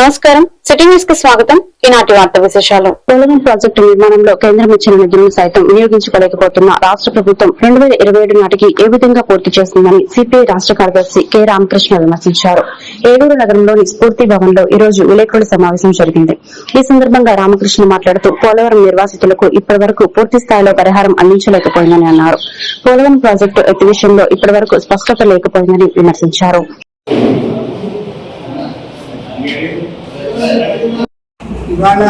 నమస్కారం. సిటీ న్యూస్కి స్వాగతం. ఈనాటి వార్త విశేషాలు. పోలవరం ప్రాజెక్టు నిర్మాణంలో కేంద్రం ఇచ్చిన నిధులను సైతం వినియోగించుకోలేకపోతున్న రాష్ట్ర ప్రభుత్వం రెండు వేల ఇరవై ఏడు నాటికి ఏ విధంగా పూర్తి చేస్తుందని సిపిఐ రాష్ట్ర కార్యదర్శి కె రామకృష్ణ విమర్శించారు. ఏలూరు నగరంలోని స్ఫూర్తి భవన్లో ఈ రోజు విలేకరుల సమావేశం జరిగింది. ఈ సందర్భంగా రామకృష్ణ మాట్లాడుతూ పోలవరం నిర్వాసితులకు ఇప్పటి వరకు పూర్తి స్థాయిలో పరిహారం అందించలేకపోయిందని అన్నారు. పోలవరం ప్రాజెక్టు ఎత్తి విషయంలో ఇప్పటి వరకు స్పష్టత లేకపోయిందని విమర్శించారు. ఇవాళ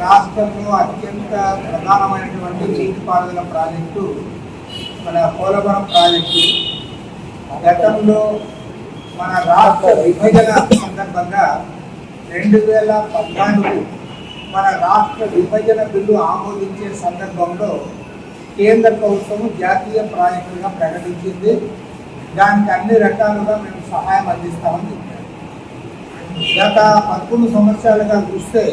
రాష్ట్రంలో అత్యంత ప్రధానమైనటువంటి నీటిపారుదల ప్రాజెక్టు మన పోలవరం ప్రాజెక్టు. గతంలో మన రాష్ట్ర విభజన సందర్భంగా రెండు వేల పద్నాలుగు మన రాష్ట్ర విభజన బిల్లు ఆమోదించే సందర్భంలో కేంద్ర ప్రభుత్వం జాతీయ ప్రాజెక్టుగా ప్రకటించింది. దానికి అన్ని రకాలుగా మేము సహాయం అందిస్తామని చెప్పారు గత పదకొండు సంవత్సరాలుగా చూస్తే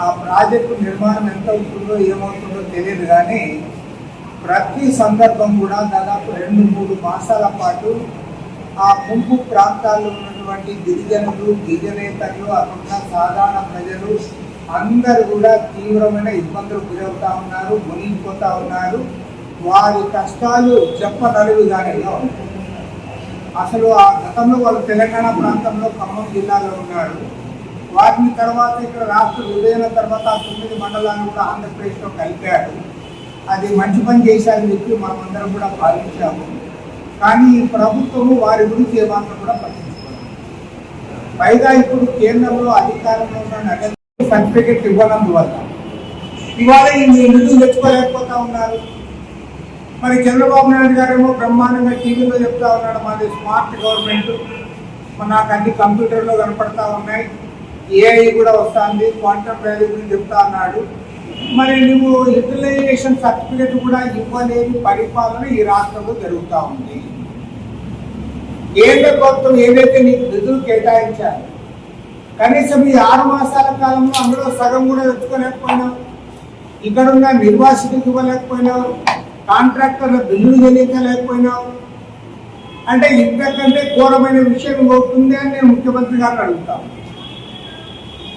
ఆ ప్రాజెక్టు నిర్మాణం ఎంత అవుతుందో ఏమవుతుందో తెలియదు కానీ ప్రతి సందర్భం కూడా దాదాపు రెండు మూడు మాసాల పాటు ఆ ముంపు ప్రాంతాల్లో ఉన్నటువంటి గిరిజనులు గిరిజనేతలు అక్కడ సాధారణ ప్రజలు అందరూ కూడా తీవ్రమైన ఇబ్బందులు గురవుతా ఉన్నారు మునిగిపోతూ ఉన్నారు. వారి కష్టాలు చెప్పనలుగుగానే ఉన్నాయి అసలు ఆ గతంలో వాళ్ళు తెలంగాణ ప్రాంతంలో ఖమ్మం జిల్లాలో ఉన్నారు. వాటిని తర్వాత ఇక్కడ రాష్ట్ర విభజన తర్వాత ఆ తొమ్మిది మండలాన్ని కూడా ఆంధ్రప్రదేశ్లో కలిపాడు అది మంచి పని చేశారని చెప్పి మనమందరం కూడా భావించాము. కానీ ఈ ప్రభుత్వము వారి గురించి ఏమాత్రం కూడా పట్టించుకోవాలి పైగా ఇప్పుడు కేంద్రంలో అధికారంలో ఉన్న నగదు సర్టిఫికెట్ ఇవ్వనందువల్ల. ఇవాళ ఈ నిధులు తెచ్చుకోలేకపోతా ఉన్నారు. మరి చంద్రబాబు నాయుడు గారేమో బ్రహ్మాండంగా టీవీలో చెప్తా ఉన్నాడు మాది స్మార్ట్ గవర్నమెంట్. మరి నాకు అన్ని కంప్యూటర్లో కనపడతా ఉన్నాయి. ఏఐ కూడా వస్తుంది క్వాంటమ్ వ్యాల్యూ గురించి చెప్తా అన్నాడు మరి నువ్వు యూటిలైజేషన్ సర్టిఫికేట్ కూడా ఇవ్వలేని పరిపాలన ఈ రాష్ట్రంలో జరుగుతూ ఉంది. కేంద్ర ప్రభుత్వం ఏదైతే నీకు నిధులు కేటాయించారు కనీసం ఈ ఆరు మాసాల కాలంలో అందులో సగం కూడా తెచ్చుకోలేకపోయినావు. ఇక్కడ ఉన్న నిర్వాసితులకు ఇవ్వలేకపోయినావు. కాంట్రాక్టర్ల బిల్లులు చెల్లించలేకపోయినావు. అంటే ఇంతకంటే ఘోరమైన విషయం అవుతుంది అని నేను ముఖ్యమంత్రి గారిని అడుగుతాను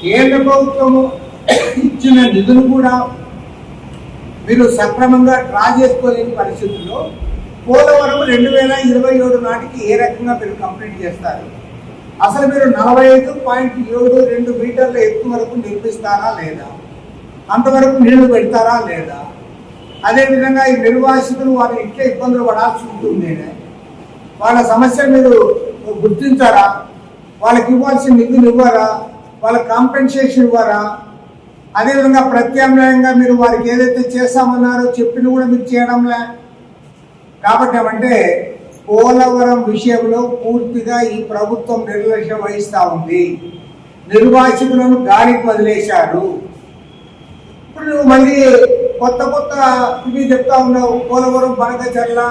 కేంద్ర ప్రభుత్వము ఇచ్చిన నిధులు కూడా మీరు సక్రమంగా డ్రా చేసుకోలేని పరిస్థితుల్లో పోలవరం రెండు వేల ఇరవై ఏడు నాటికి ఏ రకంగా మీరు కంప్లీట్ చేస్తారు? అసలు మీరు నలభై ఐదు పాయింట్ ఏడు రెండు మీటర్ల ఎత్తు వరకు నిర్మిస్తారా లేదా? అంతవరకు నీళ్ళు పెడతారా లేదా? అదేవిధంగా ఈ నిర్వాసితులు వారి ఇట్లే ఇబ్బందులు పడాల్సి ఉంటుంది వాళ్ళ సమస్య మీరు గుర్తించారా? వాళ్ళకి ఇవ్వాల్సిన నిధులు ఇవ్వరా వాళ్ళ కాంపెన్సేషన్ ఇవ్వరా అదేవిధంగా ప్రత్యామ్నాయంగా మీరు వారికి ఏదైతే చేస్తామన్నారో చెప్పిన కూడా మీరు చేయడంలే. కాబట్టి ఏమంటే పోలవరం విషయంలో పూర్తిగా ఈ ప్రభుత్వం నిర్లక్ష్యం వహిస్తూ ఉంది. నిర్వాసితులను గాలికి వదిలేశారు. ఇప్పుడు నువ్వు మళ్ళీ కొత్త కొత్త ఇవి చెప్తా ఉన్నావు. పోలవరం బనగచర్ల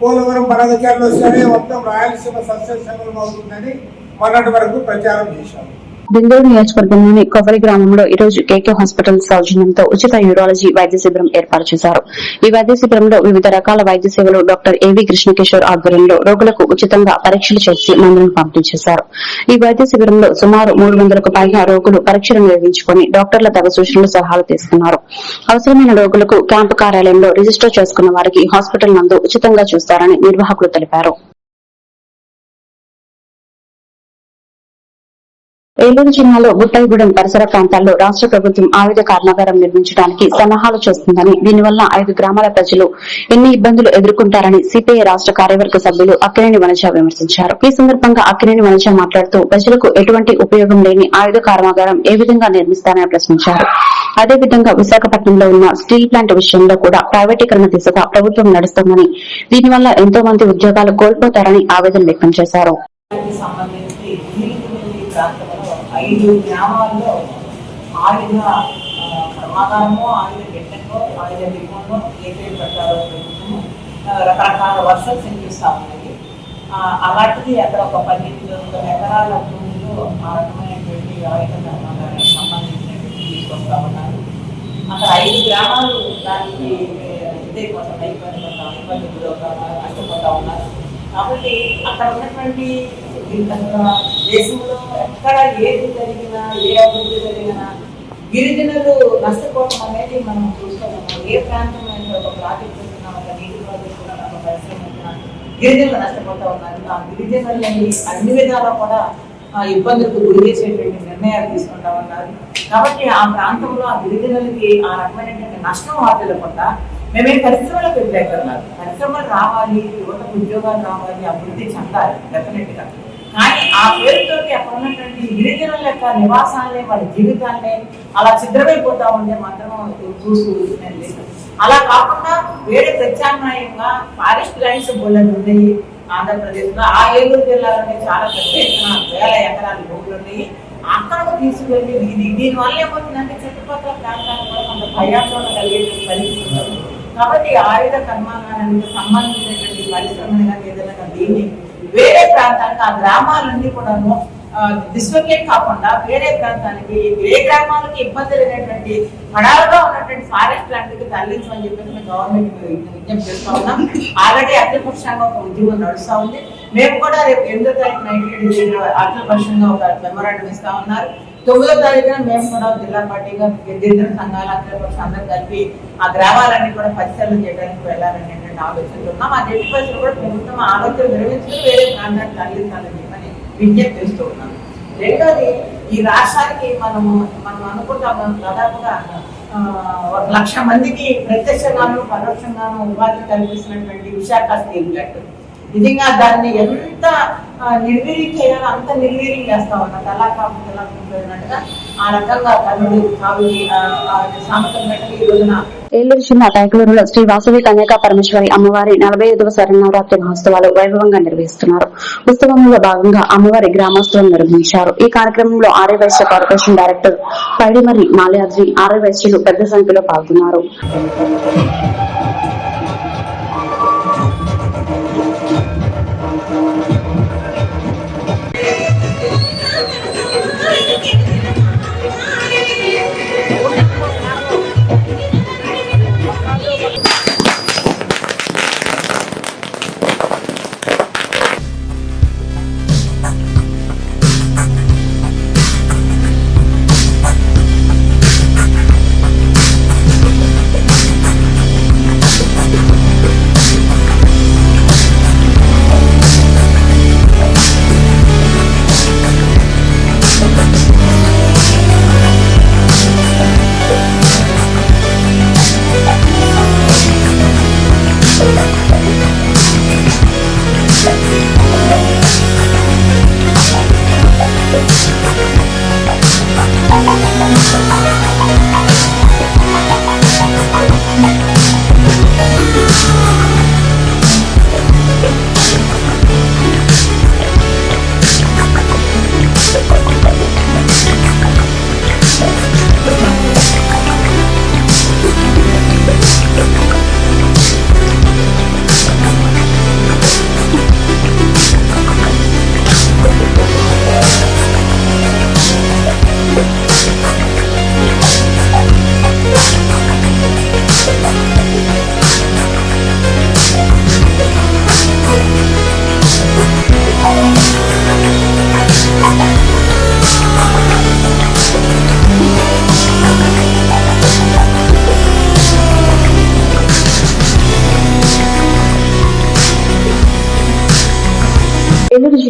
పోలవరం బనగచర్ల వస్తేనే మొత్తం రాయలసీమ సస్యశ్యామలం అవుతుందని మొన్నటి వరకు ప్రచారం చేశాము దిందూరు నియోజకవర్గంలోని కొవ్వరి గ్రామంలో ఈ రోజు కేకే హాస్పిటల్ సౌజన్యంతో ఉచిత యూరాలజీ వైద్య శిబిరం ఏర్పాటు చేశారు. ఈ వైద్య శిబిరంలో వివిధ రకాల వైద్య సేవలు డాక్టర్ ఏవి కృష్ణకిషోర్ ఆధ్వర్యంలో రోగులకు ఉచితంగా పరీక్షలు చేసి మందులను పంపిణీ చేశారు. ఈ వైద్య శిబిరంలో సుమారు మూడు వందలకు పైగా రోగులు పరీక్షలు నిర్వహించుకుని డాక్టర్ల తగు సూచనలు సలహాలు తీసుకున్నారు. అవసరమైన రోగులకు క్యాంపు కార్యాలయంలో రిజిస్టర్ చేసుకున్న వారికి హాస్పిటల్ నందు ఉచితంగా చూస్తారని నిర్వాహకులు తెలిపారు. ఏలూరు జిల్లాలో బుట్టాయిగూడెం పరిసర ప్రాంతాల్లో రాష్ట ప్రభుత్వం ఆయుధ కర్మాగారం నిర్మించడానికి సన్నాహాలు చేస్తుందని దీనివల్ల ఐదు గ్రామాల ప్రజలు ఎన్ని ఇబ్బందులు ఎదుర్కొంటారని సిపిఐ రాష్ట కార్యవర్గ సభ్యులు అక్కినేని వనజ విమర్శించారు. ఈ సందర్భంగా అక్కినేని వనజ మాట్లాడుతూ ప్రజలకు ఎటువంటి ఉపయోగం లేని ఆయుధ కర్మాగారం ఏ విధంగా నిర్మిస్తారని ప్రశ్నించారు. అదేవిధంగా విశాఖపట్నంలో ఉన్న స్టీల్ ప్లాంట్ విషయంలో కూడా ప్రైవేటీకరణ దిశగా ప్రభుత్వం నడుస్తోందని దీనివల్ల ఎంతో మంది ఉద్యోగాలు కోల్పోతారని ఆవేదన వ్యక్తం చేశారు. ఐదు గ్రామాల్లో ఆయుధ ఆ, ప్రమాదాలమో ఆయుధ గిట్టకో ఆయుధ డిపోలో ఏపీ పెట్టాలో రకరకాల వర్షాలు చెల్లిస్తూ ఉన్నాయి. అలాంటిది అక్కడ ఒక పన్నెండు వందల ఎకరాల భూమిలో ఆ రకమైనటువంటి ఆయుధ కర్మాగారానికి సంబంధించినటువంటి తీసుకొస్తా ఉన్నారు. అక్కడ ఐదు గ్రామాలు దానికి ఇదే కొంత ఇబ్బంది గురవుతా ఉన్నారు నష్టపోతా ఉన్నారు. కాబట్టి అక్కడ ఉన్నటువంటి దేశంలో ఎక్కడ ఏది జరిగినా ఏ అభివృద్ధి జరిగినా గిరిజనులు నష్టపోవడం అనేది మనం చూస్తున్నాము ఏ ప్రాంతంలో ఒక ప్రాజెక్ట్ చేస్తున్నాం ఒక నీటి ప్రాజెక్ట్ చేస్తున్నాం, ఒక పరిశ్రమ గిరిజనులు నష్టపోతా ఉన్నారు. ఆ గిరిజనులని అన్ని విధాలా కూడా ఆ ఇబ్బందులకు గురి చేసేటువంటి నిర్ణయాలు తీసుకుంటా ఉన్నారు. కాబట్టి ఆ ప్రాంతంలో ఆ గిరిజనులకి ఆ రకమైనటువంటి నష్టం వాటిల్లకుండా మేమే పరిశ్రమలకు వ్యతిరేకన్నారు పరిశ్రమలు రావాలి యువతకు ఉద్యోగాలు రావాలి అభివృద్ధి చెందాలి డెఫినెట్గా కానీ ఆ పేరుతోటి అక్కడ ఉన్నటువంటి గిరిజనుల యొక్క నివాసాలనే వాళ్ళ జీవితాలనే అలా చిద్రమైపోతా ఉంటే మాత్రం చూసి లేదు. అలా కాకుండా వేరే ప్రత్యామ్నాయంగా ఫారెస్ట్ లైన్స్ బోల్డ్ ఉన్నాయి ఆంధ్రప్రదేశ్లో ఆ ఏలూరు జిల్లాలోనే చాలా పెద్ద ఎత్తున వేల ఎకరాల భూములు ఉన్నాయి. అక్కడకు తీసుకువెళ్ళి ఇది దీని వల్ల ఏమవుతుందంటే చుట్టుపక్కల ప్రాంతాలు కూడా కొంత భయాందోళన కలిగేటువంటి పరిస్థితి కాబట్టి ఆయుధ కర్మాగారానికి సంబంధించినటువంటి పరిశ్రమలు కానీ ఏదైనా దీన్ని వేరే ప్రాంతానికి ఆ గ్రామాలన్నీ కూడాను డిస్లొకేట్ కాకుండా వేరే ప్రాంతానికి ఏ గ్రామాలకి ఇబ్బంది లేనటువంటి పడాలుగా ఉన్నటువంటి ఫారెస్ట్ ల్యాండ్కి తరలించమని చెప్పేసి మేము గవర్నమెంట్ విజ్ఞప్తి చేస్తా ఉన్నాం. ఆల్రెడీ అఖిలపక్షంగా ఒక ఉద్యమం నడుస్తూ ఉంది. మేము కూడా రేపు ఎనిమిదో తారీఖు నైట్ అఖిలపక్షంగా ఒక మెమోరాండం ఇస్తా ఉన్నారు. తొమ్మిదో తారీఖున మేము కూడా జిల్లా పార్టీగా గిరిజన సంఘాలు అఖిలపక్షం అందరూ కలిపి ఆ గ్రామాలన్నీ కూడా పరిశీలన చేయడానికి వెళ్ళాలని ఆలోచనలు ఉన్నాం ఆ జడ్జి కూడా ప్రభుత్వం ఆలోచన నిర్వహించుకుని వేరే ప్రాంతానికి తరలించాలని చెప్పని విజ్ఞప్తి చేస్తూ ఉన్నాను. రెండోది ఈ రాష్ట్రానికి మనము మనం అనుకుంటాం దాదాపుగా ఆ, ఒక లక్ష మందికి ప్రత్యక్షంగాను పరోక్షంగాను ఉపాధి కల్పిస్తున్నటువంటి విశాఖ స్టీల్ ప్లాంట్ నిజంగా దాన్ని ఎంత నిర్వీర్యం చేయాలో అంత నిర్వీర్యం చేస్తా ఉన్నారు. అలా కాకుండా ఇలా కాకుండా ఆ రకంగా తల్లుడు కావి సామెతలు పెట్టి ఈ రోజున ఏలూరు జిల్లా కైకలూరులో శ్రీ వాసవి కన్యకా పరమేశ్వరి అమ్మవారి నలభై ఐదవ శరణవరాత్రి మహోత్సవాలు వైభవంగా నిర్వహిస్తున్నారు. ఉత్సవంలో భాగంగా అమ్మవారి గ్రామోత్సవం నిర్వహించారు. ఈ కార్యక్రమంలో ఆర్య వైశ్య కార్పొరేషన్ డైరెక్టర్ పైడిమర్రి మాల్యాద్రి ఆర్య వైశ్యులు పెద్ద సంఖ్యలో పాల్గొన్నారు.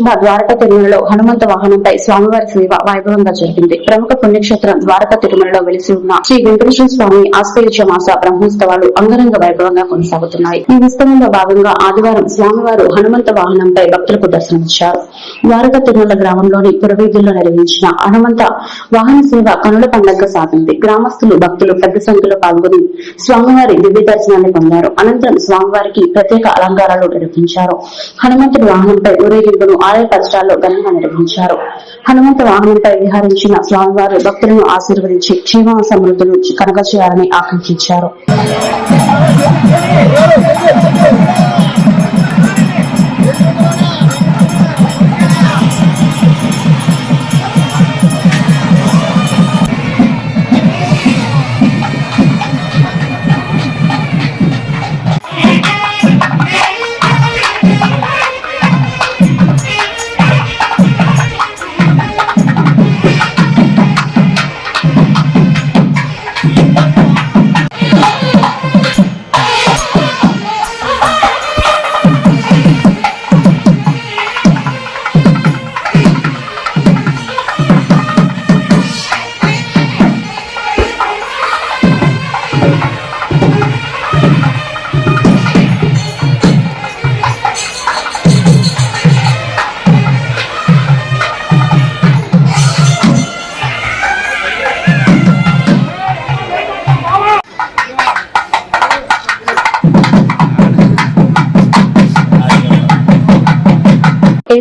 జిల్లా ద్వారకా తిరుమలలో హనుమంత వాహనంపై స్వామివారి సేవ వైభవంగా జరిగింది. ప్రముఖ పుణ్యక్షేత్రం ద్వారకా తిరుమలలో వెలిసి ఉన్న శ్రీ వెంకటేశ్వర స్వామి ఆశ్వయుజ మాస బ్రహ్మోత్సవాలు అంగరంగ వైభవంగా కొనసాగుతున్నాయి. ఈ ఉత్సవంలో భాగంగా ఆదివారం స్వామివారు హనుమంత వాహనంపై భక్తులకు దర్శనమిచ్చారు. ద్వారకా తిరుమల గ్రామంలోని పురవీధుల్లో నిర్వహించిన హనుమంత వాహన సేవ కనుల పండుగ సాగింది. గ్రామస్తులు భక్తులు పెద్ద సంఖ్యలో పాల్గొని స్వామివారి దివ్య దర్శనాన్ని పొందారు. అనంతరం స్వామివారికి ప్రత్యేక అలంకారాలు నిర్వహించారు. హనుమంతుడి వాహనంపై ఊరేగింపును ఆలయ పరిసరాల్లో ఘనంగా నిర్వహించారు. హనుమంత వాహనంపై విహరించిన స్వామివారు భక్తులను ఆశీర్వదించి క్షేమ సమృద్ధులు కనక చేయాలని ఆకాంక్షించారు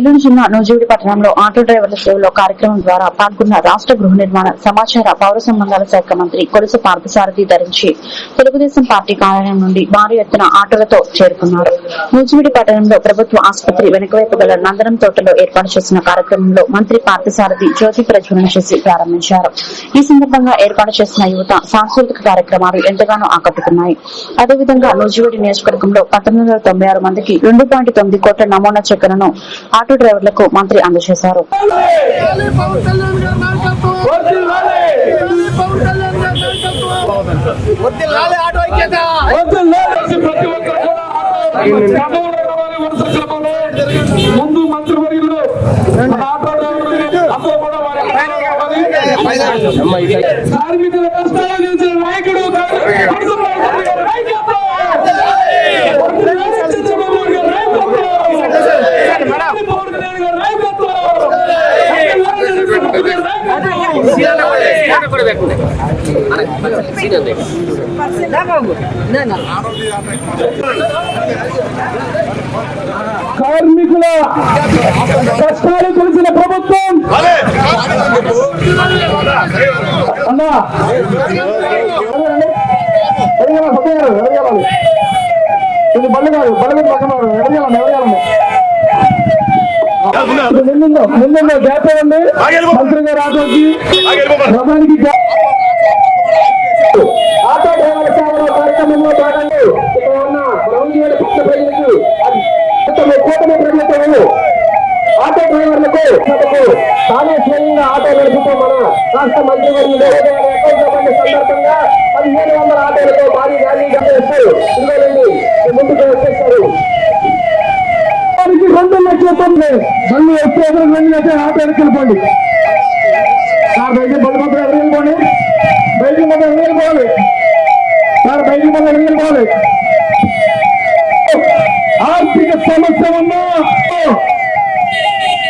ఏలూరు జిల్లా నూజివీడి పట్టణంలో ఆటో డ్రైవర్ల సేవలో కార్యక్రమం ద్వారా పాల్గొన్న రాష్ట్ర గృహ నిర్మాణ సమాచార పౌర సంబంధాల శాఖ మంత్రి కొలుసు పార్థసారథి ధరించి తెలుగుదేశం పార్టీ కార్యాలయం నుండి భారీ ఎత్తున ఆటోలతో చేరుకున్నారు. నూజివీడి పట్టణంలో ప్రభుత్వ ఆసుపత్రి వెనుకవైపు గల నందనం తోటలో ఏర్పాటు చేసిన కార్యక్రమంలో మంత్రి పార్థసారథి జ్యోతి ప్రజ్వలన చేసి ప్రారంభించారు. ఈ సందర్భంగా ఏర్పాటు చేసిన యువత సాంస్కృతిక కార్యక్రమాలు ఎంతగానో ఆకట్టుకున్నాయి. అదేవిధంగా నూజివీడి నియోజకవర్గంలో పంతొమ్మిది వందల తొంభై ఆరు మందికి రెండు పాయింట్ తొమ్మిది కోట్ల నమూనా చెక్కలను ఆటో డ్రైవర్లకు మంత్రి అందజేశారు ఆటో. ముందు ఆటో డ్రైవర్లు అందరూ కూడా కార్యక్రమాన్ని కార్మికుల కష్టాలు నాయకుడు చంద్రబాబు గారి నాయకత్వం. చంద్రబాబు గారి నాయకత్వం. పవన్ కళ్యాణ్ గారి నాయకత్వం. చంద్రబాబు గారి నాయకత్వం. కార్మికుల కష్టాలు తెలిసిన ప్రభుత్వం. అన్నా. ఇది బళ్ళు కాదు బళ్ళు పక్కన ఎడగలండి ఎడగలండి నిన్నుందో నిన్నుందో గ్యాప్ ఇవ్వండి మంత్రి గారు ఆటోకి గ్యాప్ ఆటో డ్రైవర్ల సేవల కార్యక్రమంలో భాగంగా ఇక్కడ ఉన్న రౌంజీల పట్ల ప్రజలకు కూటమి కూటమి ఆటో డ్రైవర్లకు తానే స్వయంగా ఆటో నడుపుతూ మన రాష్ట్ర మంత్రివర్యులు సందర్భంగా పదిహేను వందల ఆటోలతో భారీ ర్యాలీ చేస్తూ ఇవ్వాలండి ముందుకు వచ్చేస్తారు. రెండు లక్షల తొమ్మిది మళ్ళీ ఎక్కువ రెండు లక్షల ఆటో వెళ్ళిపోండి. సార్ బండి మొత్తం ఎదురు వెళ్ళిపోండి బయటికి మొత్తం నీళ్ళు వెళ్ళిపోవాలి సార్ బయటికి మొత్తం నీళ్ళు వెళ్ళిపోవాలి ఆర్థిక సమస్య ఉన్నా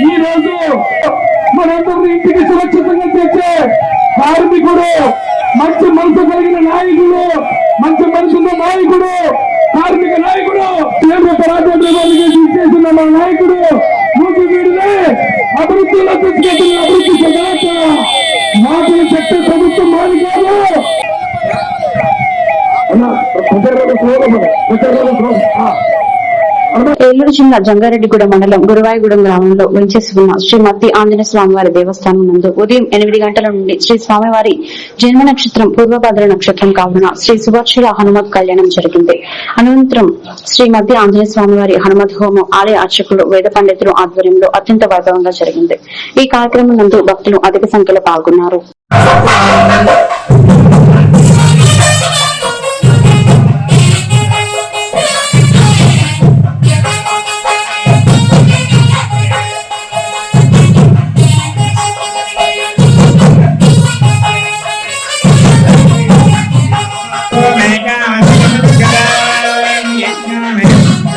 ఈ రోజు మనందరినీ ఇంటికి సురక్షితంగా తెచ్చే కార్మికుడు మంచి మనసు కలిగిన నాయకుడు మంచి మనసున్న నాయకుడు కార్మిక నాయకుడు కేంద్ర పరాజయానికి చేసిన మన నాయకుడు మూడు వీడినే అభివృద్ధిలో తెచ్చుకుంటున్న అభివృద్ధి ప్రజాత మాటలు చెప్పే ప్రభుత్వం మాది కాదు. అన్న ప్రజలలో స్లోగం ప్రజలలో స్లోగం ఏలూరు జిల్లా జంగారెడ్డిగూడ మండలం గురువాయిగూడెం గ్రామంలో వెంచేసి ఉన్న శ్రీ ఆంజనేయ స్వామివారి దేవస్థానం నందు ఉదయం ఎనిమిది గంటల నుండి శ్రీ స్వామివారి జన్మ నక్షత్రం పూర్వభద్ర నక్షత్రం కావున శ్రీ సుభక్షుల హనుమత్ కళ్యాణం జరిగింది. అనంతరం శ్రీ ఆంజనేయ స్వామివారి హనుమత్ హోమం ఆలయ అర్చకులు వేద పండితులు ఆధ్వర్యంలో అత్యంత వైభవంగా జరిగింది. ఈ కార్యక్రమం నందు భక్తులు అధిక సంఖ్యలో పాల్గొన్నారు.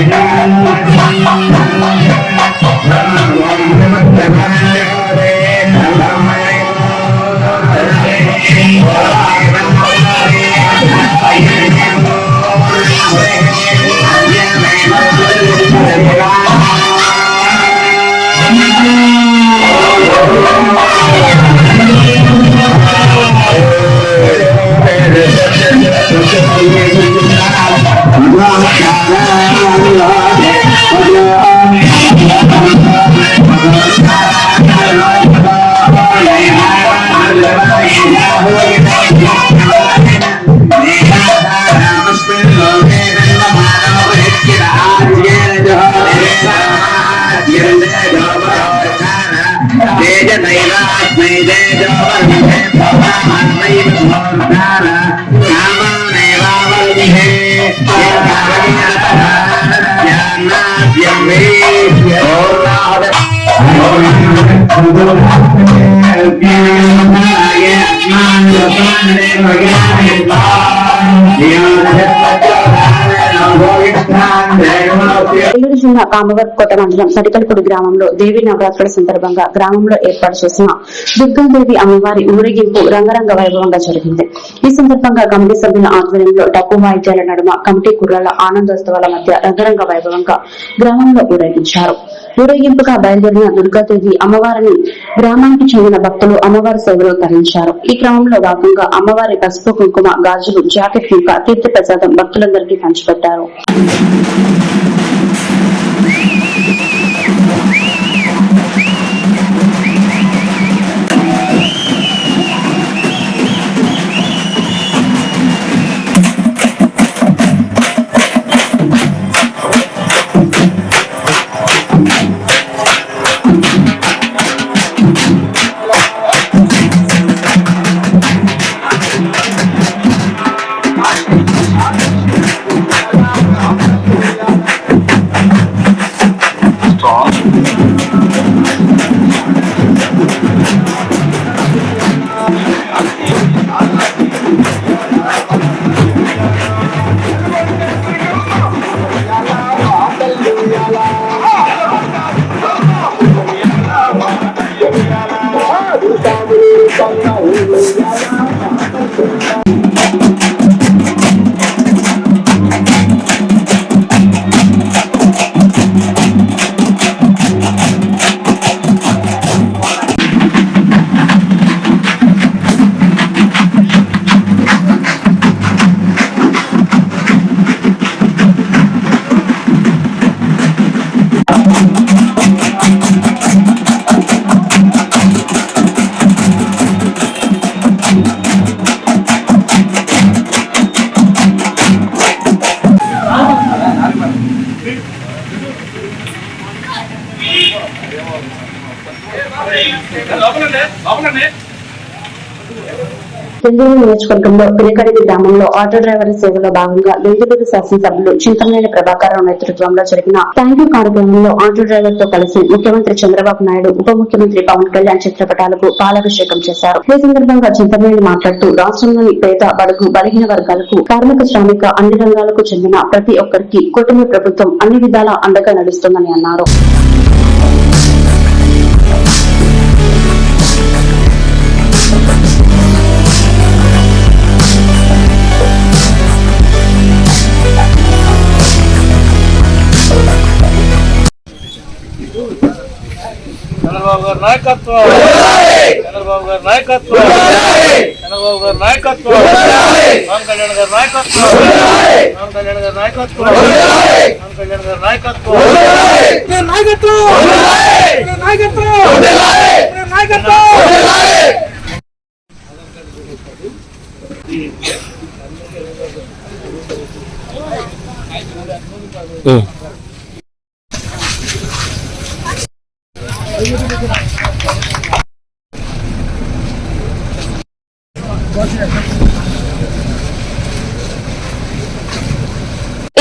Hallelujah. I'm gonna have to Eluru జిల్లా కామవరకోట మండలం సరికల్పూడి గ్రామంలో దేవి నవరాత్రుల సందర్భంగా గ్రామంలో ఏర్పాటు చేసిన దుర్గాదేవి అమ్మవారి ఊరేగింపు రంగరంగ వైభవంగా జరిగింది. ఈ సందర్భంగా కమిటీ సభ్యుల ఆధ్వర్యంలో డప్పు వాయిద్యాల నడుమ కమిటీ కుర్రాల ఆనందోత్సవాల మధ్య రంగరంగ వైభవంగా గ్రామంలో ఊరేగించారు. ఊరేగింపుగా బయలుదేరిన దుర్గాదేవి అమ్మవారిని గ్రామానికి చెందిన భక్తులు అమ్మవారి సేవలో తరించారు ఈ క్రమంలో భాగంగా అమ్మవారి పసుపు కుంకుమ గాజులు జాకెట్ ఇంకా తీర్థ ప్రసాదం భక్తులందరికీ పంచిపెట్టారు. లోపలండి లోపలండి పెందులు నియోజకవర్గంలో పినకడిగి గ్రామంలో ఆటో డ్రైవర్ సేవలో భాగంగా బెంగళూరు శాసనసభ్యులు చింతమనేని ప్రభాకరరావు నేతృత్వంలో జరిగిన థ్యాంక్ యూ కార్యక్రమంలో ఆటో డ్రైవర్తో కలిసి ముఖ్యమంత్రి చంద్రబాబు నాయుడు ఉప ముఖ్యమంత్రి పవన్ కళ్యాణ్ చిత్రపటాలకు పాలాభిషేకం చేశారు. ఈ సందర్భంగా చింతమనేని మాట్లాడుతూ రాష్ట్రంలోని పేద బడుగు బలహీన వర్గాలకు కార్మిక శ్రామిక అన్ని రంగాలకు చెందిన ప్రతి ఒక్కరికి కూటమి ప్రభుత్వం అన్ని విధాలా అండగా నడుస్తుందని అన్నారు. చంద్రబాబు గారి నాయకత్వం చంద్రబాబు గారి నాయకత్వం చంద్రబాబు గారి నాయకత్వం పవన్ కళ్యాణ్ గారి నాయకత్వం పవన్ కళ్యాణ్ గారి నాయకత్వం పవన్ కళ్యాణ్ గారి నాయకత్వం నాయకత్వం నాయకత్వం నాయకత్వం ఈ